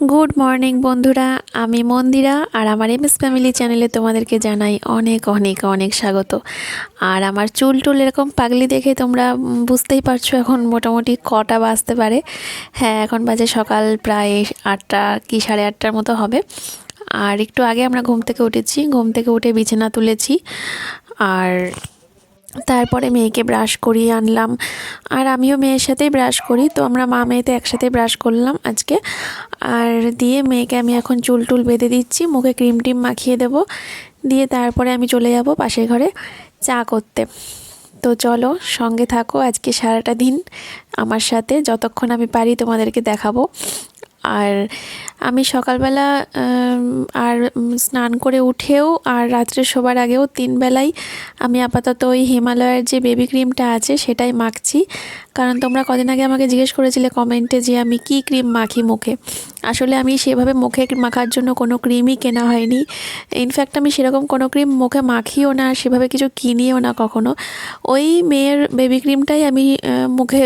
Good morning বন্ধুরা। আমি মন্দিরা, আর আমার এমএস ফ্যামিলি চ্যানেলে তোমাদেরকে জানাই অনেক অনেক অনেক স্বাগত। আর আমার চুল টুল এরকম পাগলি দেখে তোমরা বুঝতেই পারছ এখন মোটামুটি কটা বাজতে পারে। হ্যাঁ এখন বাজে সকাল প্রায় আটটা কি সাড়ে আটটার মতো হবে। আর একটু আগে আমরা ঘুম থেকে উঠেছি। ঘুম থেকে উঠে বিছানা তুলেছি। আর তারপরে মেয়েকে ব্রাশ করিয়ে আনলাম। আর আমিও মেয়ের সাথেই ব্রাশ করি। তো আমরা মা মেয়েতে একসাথে ব্রাশ করলাম আজকে। আর দিয়ে মেয়েকে আমি এখন চুল টুল বেঁধে দিচ্ছি। মুখে ক্রিম টিম মাখিয়ে দেব। দিয়ে তারপরে আমি চলে যাব পাশের ঘরে চা করতে। তো চলো, সঙ্গে থাকো আজকে সারাটা দিন আমার সাথে। যতক্ষণ আমি পারি তোমাদেরকে দেখাবো। আর আমি সকালবেলা আর স্নান করে উঠেও আর রাত্রে শোবার আগেও তিন বেলাই আমি আপাতত ওই হিমালয়ের যে বেবি ক্রিমটা আছে সেটাই মাখছি। কারণ তোমরা কদিন আগে আমাকে জিজ্ঞেস করেছিলে কমেন্টে যে আমি কি ক্রিম মাখি মুখে। আসলে আমি সেভাবে মুখে মাখার জন্য কোনো ক্রিমই কেনা হয়নি। ইনফ্যাক্ট আমি সেরকম কোনো ক্রিম মুখে মাখিও না, সেভাবে কিছু কিনিও না কখনো। ওই মেয়ের বেবি ক্রিমটাই আমি মুখে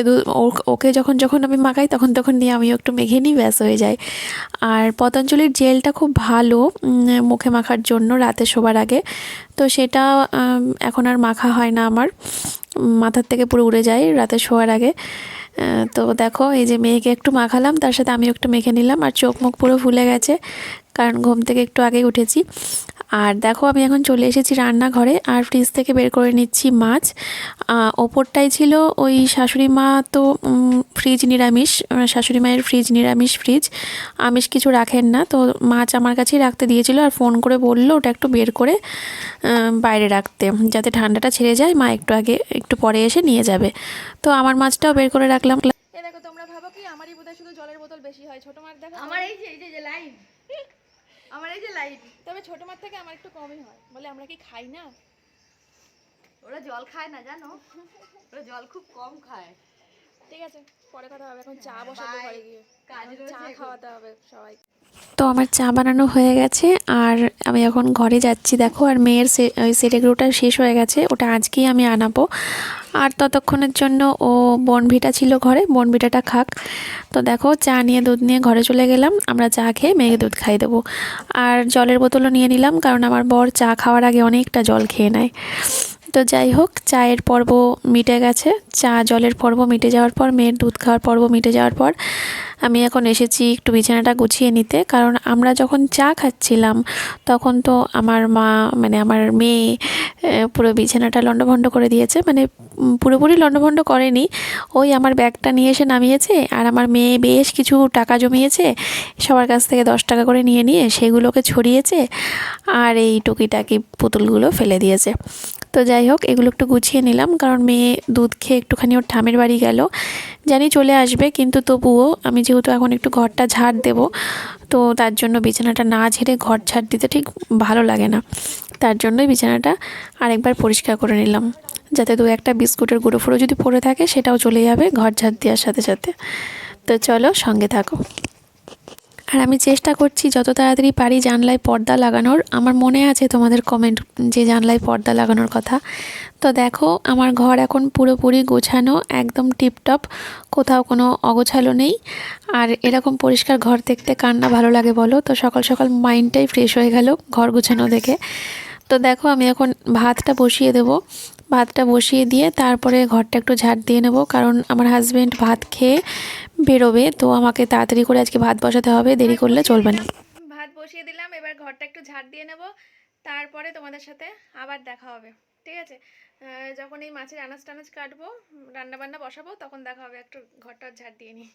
ওকে যখন যখন আমি মাখাই, তখন তখন নিয়ে আমিও একটু মেখে নিই, ব্যাস হয়ে যায়। আর পতঞ্জলির জেলটা খুব ভালো মুখে মাখার জন্য রাতে শোবার আগে। তো সেটা এখন আর মাখা হয় না আমার। মাথার থেকে পুরো উড়ে যায় রাতে শোয়ার আগে। তো দেখো, এই যে মেয়েকে একটু মাখালাম, তার সাথে আমিও একটু মেখে নিলাম, আর চোখ মুখ পুরো ফুলে গেছে, কারণ ঘুম থেকে একটু আগে উঠেছি। আর দেখো আমি এখন চলে এসেছি রান্নাঘরে আর ফ্রিজ থেকে বের করে নিচ্ছি মাছ। ওপরটাই ছিল ওই শাশুড়ি মা তো ফ্রিজ নিরামিষ শাশুড়ি মায়ের ফ্রিজ নিরামিষ ফ্রিজ আমিষ কিছু রাখেন না তো মাছ আমার কাছেই রাখতে দিয়েছিল আর ফোন করে বলল ওটা একটু বের করে বাইরে রাখতে যাতে ঠান্ডাটা ছেড়ে যায় মা একটু আগে একটু পরে এসে নিয়ে যাবে। তো আমার মাছটাও বের করে রাখলাম। এ দেখো তোমরা ভাবো কি? আমারই বোধহয় শুধু জলের বোতল বেশি হয় ছোট মার দেখো আমার এই যে এই যে এই যে লাইট। তবে ছোট মার থেকে আমার একটু কমই হয়। বলে আমরা কি খাই না? ওরা জল খায় না জানো? ওরা জল খুব কম খায়। ঠিক আছে পরে কথা হবে। এখন চা বসাবো ঘরে গিয়ে। চা খাওয়াতে হবে সবাই তো আমার চা বানানো হয়ে গেছে আর আমি এখন ঘরে যাচ্ছি দেখো আর মেয়ের সে- ওই সেটেগ্রোটা শেষ হয়ে গেছে ওটা আজকেই আমি আনাবো। আর ততক্ষণের জন্য ও বনভিটা ছিল ঘরে বনভিটাটা খাক। তো দেখো চা নিয়ে দুধ নিয়ে ঘরে চলে গেলাম আমরা চা খেয়ে মেয়েকে দুধ খাই দেবো। আর জলের বোতলও নিয়ে নিলাম কারণ আমার বর চা খাওয়ার আগে অনেকটা জল খেয়ে নেয়। তো যাই হোক, চায়ের পর্ব মিটে গেছে। চা জলের পর্ব মিটে যাওয়ার পর, মেয়ের দুধ খাওয়ার পর্ব মিটে যাওয়ার পর, আমি এখন এসেছি একটু বিছানাটা গুছিয়ে নিতে। কারণ আমরা যখন চা খাচ্ছিলাম, তখন তো আমার মা মানে আমার মেয়ে পুরো বিছানাটা লণ্ডভণ্ড করে দিয়েছে। মানে পুরোপুরি লণ্ডভণ্ড করেনি। ওই আমার ব্যাগটা নিয়ে এসে নামিয়েছে। আর আমার মেয়ে বেশ কিছু টাকা জমিয়েছে। সবার কাছ থেকে দশ টাকা করে নিয়ে নিয়ে সেগুলোকে ছড়িয়েছে। আর এই টুকিটাকি পুতুলগুলো ফেলে দিয়েছে। তো যাই হোক, এগুলো একটু গুছিয়ে নিলাম, কারণ মেয়ে দুধ খেয়ে একটুখানি ওর ঠামের বাড়ি গেল। জানি চলে আসবে, কিন্তু তবুও আমি যেহেতু এখন একটু ঘরটা ঝাড় দেব, তো তার জন্য বিছানাটা না ঝেড়ে ঘর ঝাড় দিতে ঠিক ভালো লাগে না। তার জন্যই বিছানাটা আরেকবার পরিষ্কার করে নিলাম, যাতে দু একটা বিস্কুটের গুঁড়ো ফুড়ো যদি পড়ে থাকে, সেটাও চলে যাবে ঘর ঝাড় দেওয়ার সাথে সাথে। তো চলো সঙ্গে থাকো। আর আমি চেষ্টা করছি যত তাড়াতাড়ি পারি জানলায় পর্দা লাগানোর। আমার মনে আছে তোমাদের কমেন্ট যে জানলায় পর্দা লাগানোর কথা। তো দেখো, আমার ঘর এখন পুরোপুরি গোছানো, একদম টিপটপ, কোথাও কোনো অগোছালো নেই। আর এরকম পরিষ্কার ঘর দেখতে কার না ভালো লাগে বলো? তো সকাল সকাল মাইন্ডটাই ফ্রেশ হয়ে গেল ঘর গোছানো দেখে। তো দেখো, আমি এখন ভাতটা বসিয়ে দেবো। ভাতটা বসিয়ে দিয়ে তারপরে ঘরটা একটু ঝাড় দিয়ে নেব। কারণ আমার হাজব্যান্ড ভাত খেয়ে বেরোবে, তো আমাকে তাড়াতাড়ি করে আজকে ভাত বসাতে হবে, দেরি করলে চলবে না। ভাত বসিয়ে দিলাম, এবার ঘরটা একটু ঝাড় দিয়ে নেব। তারপরে তোমাদের সাথে আবার দেখা হবে, ঠিক আছে? যখন এই মাছের আনাজ টানাজ কাটবো রান্না বান্না বসাবো, তখন দেখা হবে, একটু ঘরটা ঝাড় দিয়ে নিই।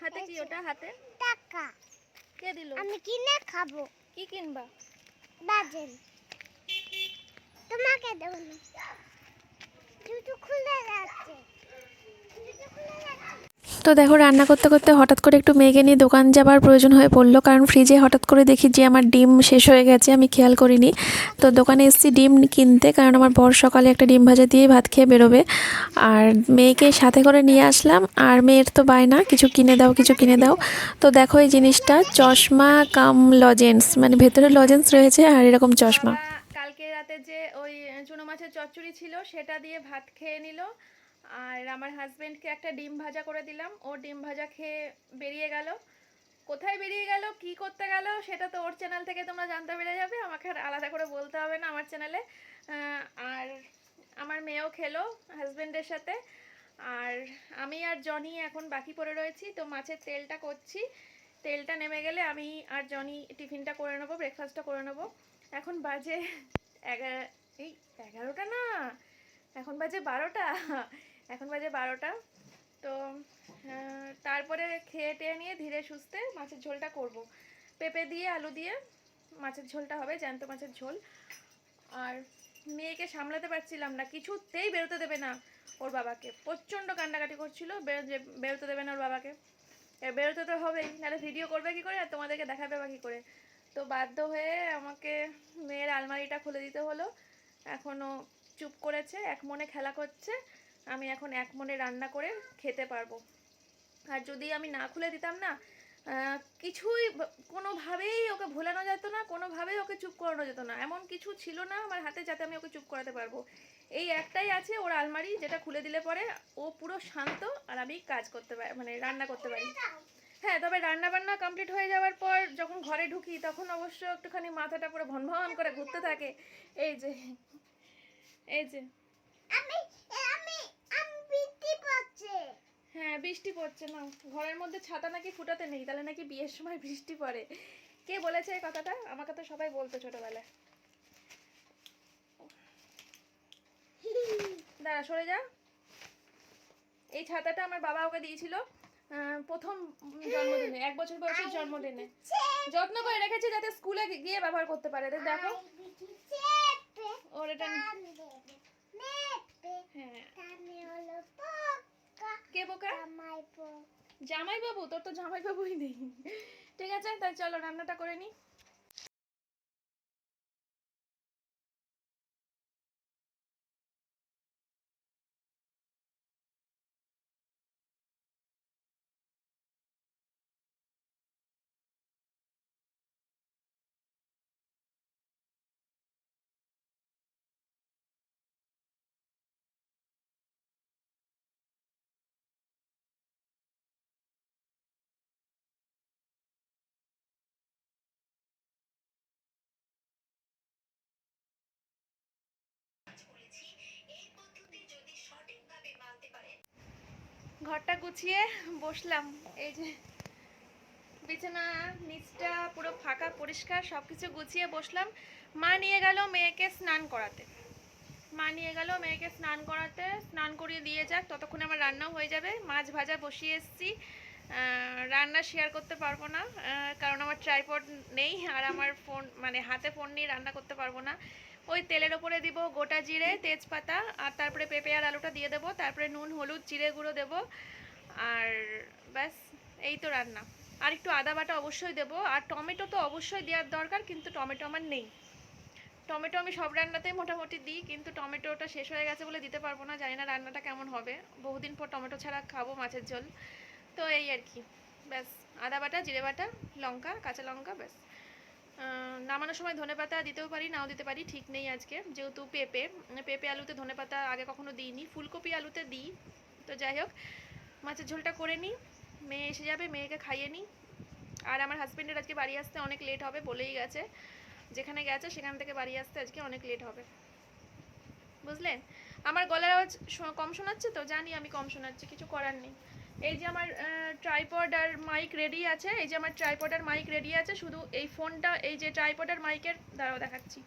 হাতে কি ওটা হাতে? টাকা। কে দিল? আমি কিনে খাব। কি কিনবা? বাজেন তোমাকে দেব না। জুতো খুলে যাচ্ছে। জুতো খুলে যাচ্ছে। তো দেখো, রান্না করতে করতে হঠাৎ করে একটু মেঘে নিয়ে দোকান যাবার প্রয়োজন হয়ে পড়ল। কারণ ফ্রিজে হঠাৎ করে দেখি যে আমার ডিম শেষ হয়ে গেছে, আমি খেয়াল করিনি। তো দোকানে এসেছি ডিম কিনতে, কারণ আমার বর সকালে একটা ডিম ভাজা দিয়ে ভাত খেয়ে বেরোবে। আর মেয়েকে সাথে করে নিয়ে আসলাম, আর মেয়ের তো বায়না, কিছু কিনে দাও, কিছু কিনে দাও। তো দেখো এই জিনিসটা, চশমা কাম লজেন্স মানে ভেতরে লজেন্স রয়েছে আর এরকম চশমা। কালকে রাতে যে ওই চুনো মাছের চচ্চড়ি ছিল, সেটা দিয়ে ভাত খেয়ে নিল। আর আমার হাজবেন্ডকে একটা ডিম ভাজা করে দিলাম। ও ডিম ভাজা খেয়ে বেরিয়ে গেল। কোথায় বেরিয়ে গেল? কি করতে গেল? সেটা তো ওর চ্যানেল থেকে তোমরা জানতে পেরে যাবে। আমাকে আর আলাদা করে বলতে হবে না আমার চ্যানেলে আর আমার মেয়েও খেলো হাজবেন্ডের সাথে। আর আমি আর জনি এখন বাকি পড়ে রয়েছি। তো মাছের তেলটা করছি। তেলটা নেমে গেলে আমি আর জনি টিফিনটা করে নেব ব্রেকফাস্টটা করে নেব। এখন বাজে এগারো এই এগারোটা না? এখন বাজে বারোটা। এখন বাজে বারোটা। তো তারপরে খেয়ে টেয়ে নিয়ে ধীরে সুস্থে মাছের ঝোলটা করব। পেঁপে দিয়ে, আলু দিয়ে মাছের ঝোলটা হবে, জ্যান্ত মাছের ঝোল। আর মেয়েকে সামলাতে পারছিলাম না, কিছুতেই বেরোতে দেবে না ওর বাবাকে। প্রচণ্ড কান্নাকাটি করছিল, বেরো- বেরোতে দেবে না ওর বাবাকে। বেরোতে তো হবেই, নাহলে ভিডিও করবে কি করে আর তোমাদেরকে দেখাবে বা কী করে? তো বাধ্য হয়ে আমাকে মেয়ের আলমারিটা খুলে দিতে হলো। এখনও চুপ করেছে, এক মনে খেলা করছে। আমি এখন এক মনে রান্না করে খেতে পারব। আর যদি আমি না খুলে দিতাম না কিছুই কোনোভাবেই ওকে ভোলানো যেত না, কোনোভাবেই ওকে চুপ করানো যেত না। এমন কিছু ছিল না আমার হাতে যাতে আমি ওকে চুপ করাতে পারব। এই একটাই আছে ওর আলমারি, যেটা খুলে দিলে পরে ও পুরো শান্ত আর আমি কাজ করতে পারি মানে রান্না করতে পারি। হ্যাঁ তবে রান্না বান্না কমপ্লিট হয়ে যাওয়ার পর যখন ঘরে ঢুকি, তখন অবশ্য একটুখানি মাথাটা পুরো ভন ভন করে ঘুরতে থাকে। এই যে এই যে আমি বৃষ্টি পড়ছে হ্যাঁ বৃষ্টি পড়ছে না ঘরের মধ্যে ছাতা নাকি ফুটাতে নেই তাহলে নাকি বিয়ের সময় বৃষ্টি পড়ে। কে বলেছে এই কথাটা? আমাকে তো সবাই বলতো ছোটবেলায়। দাঁড়া সরে যা। এই ছাতাটা আমার বাবা ওকে দিয়েছিল প্রথম জন্মদিনে এক বছর বয়সের জন্মদিনে। যত্ন করে রেখেছি যাতে স্কুলে গিয়ে ব্যবহার করতে পারে। দেখো। ওর এটা হ্যাঁ। কে বোকা? জামাই বাবু তোর তো জামাই বাবুই নেই। ঠিক আছে তাই চলো রান্নাটা করে নি। ঘরটা গুছিয়ে বসলাম। এই যে বিছানা, নিচটা পুরো ফাঁকা, পরিষ্কার সব কিছু গুছিয়ে বসলাম। মা নিয়ে গেল মেয়েকে স্নান করাতে। মা নিয়ে গেল মেয়েকে স্নান করাতে। স্নান করিয়ে দিয়ে যাক, ততক্ষণে আমার রান্নাও হয়ে যাবে। মাছ ভাজা বসিয়ে এসেছি। রান্না শেয়ার করতে পারব না কারণ আমার ট্রাইপড নেই আর আমার ফোন মানে হাতে ফোন নিয়ে রান্না করতে পারব না। ওই তেলের ওপরে দিব গোটা জিরে, তেজপাতা, আর তারপরে পেঁপে আর আলুটা দিয়ে দেবো, তারপরে নুন, হলুদ, জিরে গুঁড়ো দেবো, আর ব্যাস, এই তো রান্না। আর একটু আদা বাটা অবশ্যই দেবো, আর টমেটো তো অবশ্যই দেওয়ার দরকার, কিন্তু টমেটো আমার নেই। টমেটো আমি সব রান্নাতেই মোটামুটি দিই, কিন্তু টমেটোটা শেষ হয়ে গেছে বলে দিতে পারব না, জানি না রান্নাটা কেমন হবে। বহুদিন পর টমেটো ছাড়া খাব মাছের ঝোল। তো এই আর কি, ব্যাস, আদা বাটা, জিরে বাটা, লঙ্কা, কাঁচা লঙ্কা, ব্যাস। নামানোর সময় ধনেপাতা দিতেও পারি, নাও দিতে পারি, ঠিক নেই আজকে। যেহেতু পেঁপে পেঁপে আলুতে ধনেপাতা আগে কখনো দিইনি, ফুলকপি আলুতে দিই। তো যাই হোক, মাছের ঝোলটা করে নিই, মেয়ে এসে যাবে, মেয়েকে খাইয়ে নিই। আর আমার হাজব্যান্ডের আজকে বাড়ি আসতে অনেক লেট হবে, বলেই গেছে। যেখানে গেছে, সেখান থেকে বাড়ি আসতে আজকে অনেক লেট হবে। বুঝলেন? আমার গলার আওয়াজ কম শোনাচ্ছে তো? জানি আমি কম শোনাচ্ছি, কিছু করার নেই। এই যে আমার ট্রাইপড আর মাইক রেডি আছে, এই যে আমার ট্রাইপড আর মাইক রেডি আছে, শুধু এই ফোনটা এই যে ট্রাইপড আর মাইকের দ্বারাও দেখাচ্ছি।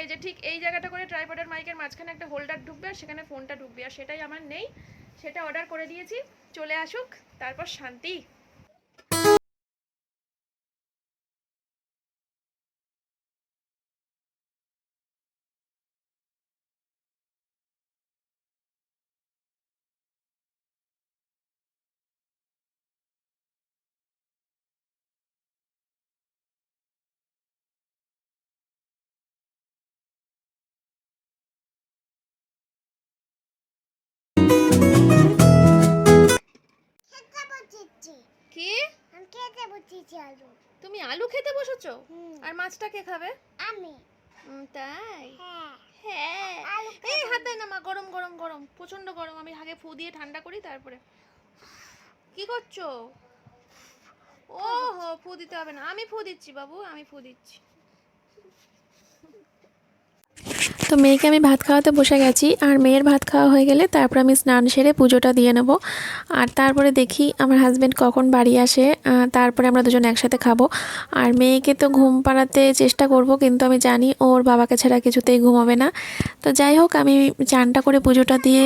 এই যে ঠিক এই জায়গাটা করে ট্রাইপড আর মাইকের মাঝখানে একটা হোল্ডার ঢুকবে আর সেখানে ফোনটা ঢুকবে, আর সেটাই আমার নেই, সেটা অর্ডার করে দিয়েছি, চলে আসুক, তারপর শান্তি। বসেছি আলু। তুমি আলু খেতে বসেছো? আর মাছটা কে খাবে? আমি। তাই? হ্যাঁ। হ্যাঁ। এই হাত দেয় না মা গরম গরম গরম প্রচণ্ড গরম। আমি আগে ফু দিয়ে ঠান্ডা করি তারপরে। কি করছ? ও হো ফু দিতে হবে না। আমি ফু দিচ্ছি বাবু আমি ফু দিচ্ছি। তো মেয়েকে আমি ভাত খাওয়াতে বসে গেছি, আর মেয়ের ভাত খাওয়া হয়ে গেলে তারপর আমি স্নান সেরে পুজোটা দিয়ে নেব। আর তারপরে দেখি আমার হাজব্যান্ড কখন বাড়ি আসে তারপরে আমরা দুজন একসাথে খাব। আর মেয়েকে তো ঘুম পাড়াতে চেষ্টা করব, কিন্তু আমি জানি ওর বাবাকে ছাড়া কিছুতেই ঘুমাবে না। তো যাই হোক, আমি চানটা করে পুজোটা দিয়ে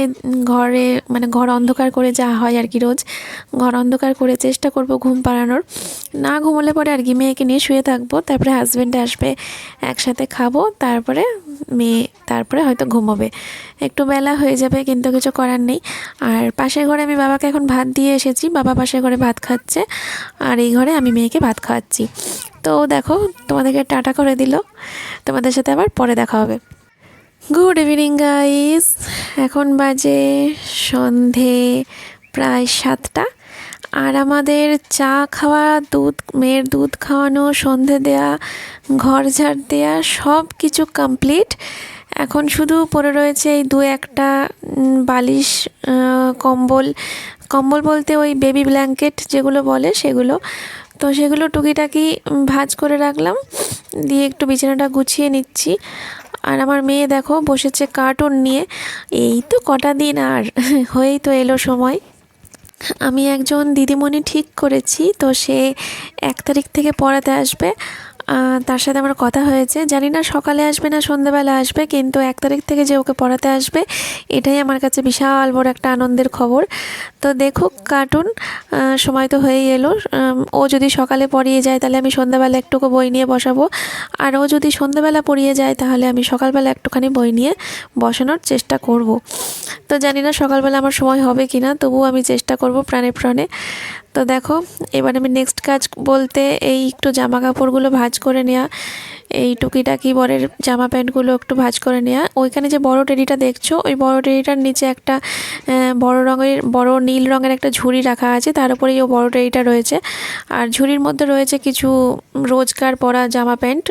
ঘরে মানে ঘর অন্ধকার করে যা হয় আর কি রোজ, ঘর অন্ধকার করে চেষ্টা করব ঘুম পাড়ানোর। না ঘুমোলে পরে আর কি মেয়েকে নিয়ে শুয়ে থাকব, তারপরে হাজব্যান্ড আসবে, একসাথে খাব, তারপরে মেয়ে, তারপরে হয়তো ঘুমোবে। একটু বেলা হয়ে যাবে, কিন্তু কিছু করার নেই। আর পাশের ঘরে আমি বাবাকে এখন ভাত দিয়ে এসেছি। বাবা পাশের ঘরে ভাত খাচ্ছে। আর এই ঘরে আমি মেয়েকে ভাত খাওয়াচ্ছি। তো দেখো, তোমাদেরকে টাটা করে দিল। তোমাদের সাথে আবার পরে দেখা হবে। গুড ইভিনিং গাইস এখন বাজে সন্ধে প্রায় সাতটা। আর আমাদের চা খাওয়া, দুধ, মেয়ের দুধ খাওয়ানো, সন্ধে দেয়া, ঘর ঝাড় দেয়া, সব কিছু কমপ্লিট এখন শুধু পড়ে রয়েছে এই দু একটা বালিশ কম্বল। কম্বল বলতে ওই বেবি ব্ল্যাঙ্কেট যেগুলো বলে সেগুলো। তো সেগুলো টুকিটাকি ভাঁজ করে রাখলাম। দিয়ে একটু বিছানাটা গুছিয়ে নিচ্ছি। আর আমার মেয়ে দেখো, বসেছে কার্টুন নিয়ে। এই তো কটা দিন আর, হয়েই তো এলো সময়। আমি একজন দিদিমণি ঠিক করেছি, তো সে এক তারিখ থেকে পড়াতে আসবে। তার সাথে আমার কথা হয়েছে। জানি না সকালে আসবে না সন্ধ্যেবেলা আসবে, কিন্তু এক তারিখ থেকে যে ওকে পড়াতে আসবে, এটাই আমার কাছে বিশাল বড় একটা আনন্দের খবর। তো দেখুক, কার্টুন সময় তো হয়েই এলো। ও যদি সকালে পড়িয়ে যায়, তাহলে আমি সন্ধ্যাবেলা একটুকু বই নিয়ে বসাবো। আর ও যদি সন্ধ্যাবেলা পড়িয়ে যায়, তাহলে আমি সকালবেলা একটুখানি বই নিয়ে বসানোর চেষ্টা করব। তো জানি না সকালবেলা আমার সময় হবে কি না তবুও আমি চেষ্টা করব প্রাণে প্রাণে। তো দেখো, এবার আমি নেক্সট কাজ বলতে এই একটু জামা কাপড়গুলো ভাঁজ করে নেওয়া এই টুকিটাকি বরের জামা প্যান্টগুলো একটু ভাঁজ করে নেওয়া ওইখানে যে বড় টেডিটা দেখছ, ওই বড় টেডিটার নিচে একটা বড় রঙের, বড় নীল রঙের একটা ঝুড়ি রাখা আছে, তার উপরেই ও বড় টেডিটা রয়েছে। আর ঝুড়ির মধ্যে রয়েছে কিছু রোজকার পরা জামা প্যান্ট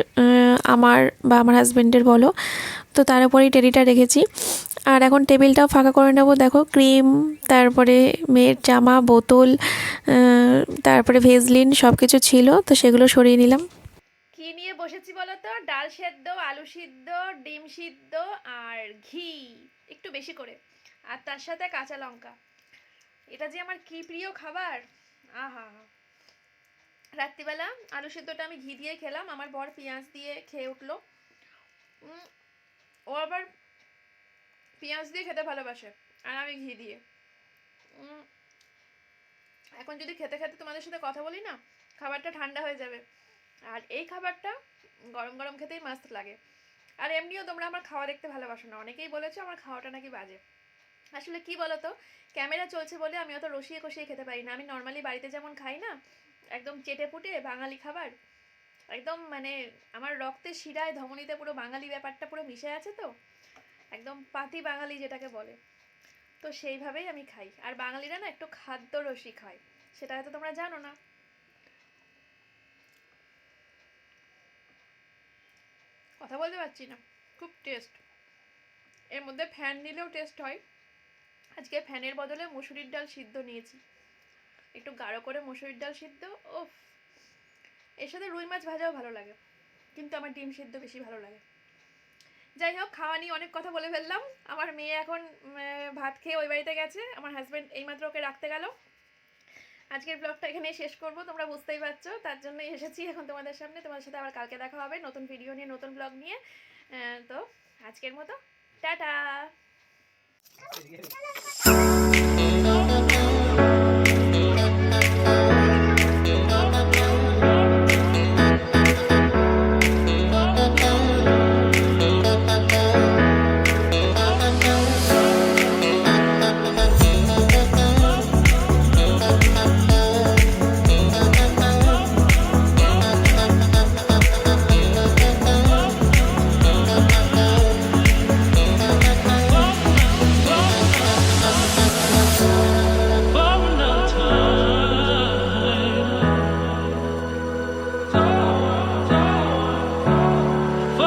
আমার বা আমার হাজব্যান্ডের বলো, তো তার উপরেই টেডিটা রেখেছি। আর এখন টেবিলটাও ফাঁকা করে নেব, দেখো ক্রিম তারপরে মেয়ের জামা, বোতল তারপরে ভেজলিন সব কিছু ছিল, তো সেগুলো সরিয়ে নিলাম। কি নিয়ে বসেছি বলো তো? ডাল সেদ্ধ, আলু সিদ্ধ, ডিম সিদ্ধ আর ঘি, একটু বেশি করে। আর তার সাথে কাঁচা লঙ্কা। এটা যে আমার কি প্রিয় খাবার? আহা। রাত্রিবেলা আলু সিদ্ধটা আমি ঘি দিয়ে খেলাম। আমার বর পেঁয়াজ দিয়ে খেয়ে উঠল। ও আবার পেঁয়াজ দিয়ে খেতে ভালোবাসে আর আমি ঘি দিয়ে। এখন যদি খেতে খেতে তোমাদের সাথে কথা বলি না, খাবারটা ঠান্ডা হয়ে যাবে। আর এই খাবারটা গরম গরম খেতেই মাস্ত লাগে। আর এমনিও তোমরা আমার খাওয়া দেখতে ভালোবাসো না। অনেকেই বলেছ আমার খাওয়াটা নাকি বাজে। আসলে কি বলো তো ক্যামেরা চলছে বলে আমি অত রসিয়ে কষিয়ে খেতে পারি না। আমি নর্মালি বাড়িতে যেমন খাই না একদম চেটে পুটে বাঙালি খাবার। একদম মানে আমার রক্তে শিরায় ধমনীতে পুরো বাঙালি ব্যাপারটা পুরো মিশে আছে তো। একদম পাতি বাঙালি যেটাকে বলে। তো সেইভাবেই আমি খাই। আর বাঙালিরা না একটু খাদ্য রসিক হয় সেটা হয়তো তোমরা জানো না। কথা বলতে পারছি না। খুব টেস্ট এর মধ্যে ফ্যান নিলেও টেস্ট হয়। আজকে ফ্যানের বদলে মুসুরির ডাল সিদ্ধ নিয়েছি। একটু গাঢ় করে মুসুরির ডাল সিদ্ধ ও এর সাথে রুই মাছ ভাজাও ভালো লাগে, কিন্তু আমার ডিম সিদ্ধ বেশি ভালো লাগে। যাই হোক, খাওয়া নিয়ে অনেক কথা বলে ফেললাম। আমার মেয়ে এখন ভাত খেয়ে ওই বাড়িতে গেছে। আমার হাজব্যান্ড এইমাত্র ওকে রাখতে গেল। আজকের ব্লগটা এখানেই শেষ করব, তোমরা বুঝতেই পারছ। তার জন্যই এসেছি এখন তোমাদের সামনে। তোমাদের সাথে আবার কালকে দেখা হবে, নতুন ভিডিও নিয়ে, নতুন ব্লগ নিয়ে। তো আজকের মতো, টাটা!